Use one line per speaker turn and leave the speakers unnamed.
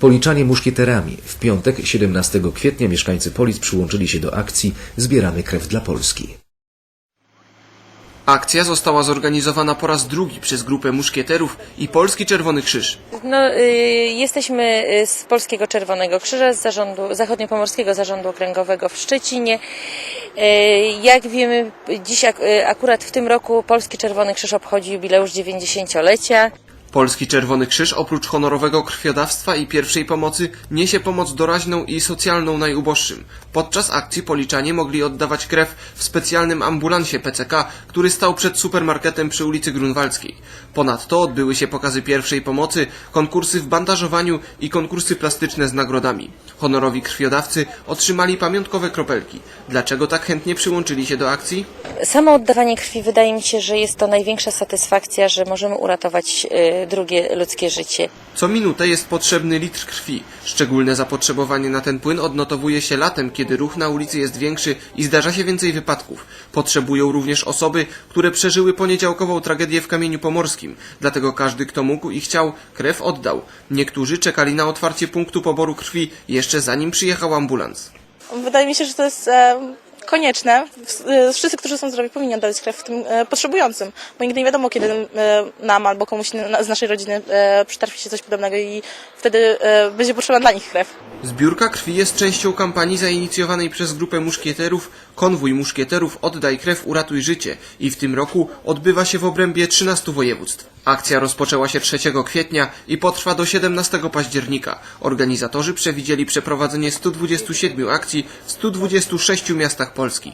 Policzanie muszkieterami. W piątek 17 kwietnia mieszkańcy Polic przyłączyli się do akcji Zbieramy krew dla Polski.
Akcja została zorganizowana po raz drugi przez grupę muszkieterów i Polski Czerwony Krzyż.
No, y, jesteśmy y, z Polskiego Czerwonego Krzyża, z zarządu, Zachodniopomorskiego Zarządu Okręgowego w Szczecinie. Y, jak wiemy, dziś ak- y, akurat w tym roku Polski Czerwony Krzyż obchodzi jubileusz 90-lecia.
Polski Czerwony Krzyż oprócz honorowego krwiodawstwa i pierwszej pomocy niesie pomoc doraźną i socjalną najuboższym. Podczas akcji policzanie mogli oddawać krew w specjalnym ambulansie PCK, który stał przed supermarketem przy ulicy Grunwaldzkiej. Ponadto odbyły się pokazy pierwszej pomocy, konkursy w bandażowaniu i konkursy plastyczne z nagrodami. Honorowi krwiodawcy otrzymali pamiątkowe kropelki. Dlaczego tak chętnie przyłączyli się do akcji?
Samo oddawanie krwi wydaje mi się, że jest to największa satysfakcja, że możemy uratować y, drugie ludzkie życie.
Co minutę jest potrzebny litr krwi. Szczególne zapotrzebowanie na ten płyn odnotowuje się latem, kiedy ruch na ulicy jest większy i zdarza się więcej wypadków. Potrzebują również osoby, które przeżyły poniedziałkową tragedię w Kamieniu Pomorskim. Dlatego każdy, kto mógł i chciał, krew oddał. Niektórzy czekali na otwarcie punktu poboru krwi jeszcze zanim przyjechał ambulans.
Wydaje mi się, że to jest konieczne. E, Wszyscy, którzy są zdrowi, powinni oddać krew tym e, potrzebującym, bo nigdy nie wiadomo, kiedy e, nam albo komuś z naszej rodziny przytrafi się coś podobnego i wtedy będzie potrzebna dla nich krew.
Zbiórka krwi jest częścią kampanii zainicjowanej przez grupę muszkieterów Konwój Muszkieterów Oddaj Krew, Uratuj Życie i w tym roku odbywa się w obrębie 13 województw. Akcja rozpoczęła się 3 kwietnia i potrwa do 17 października. Organizatorzy przewidzieli przeprowadzenie 127 akcji w 126 miastach Polski.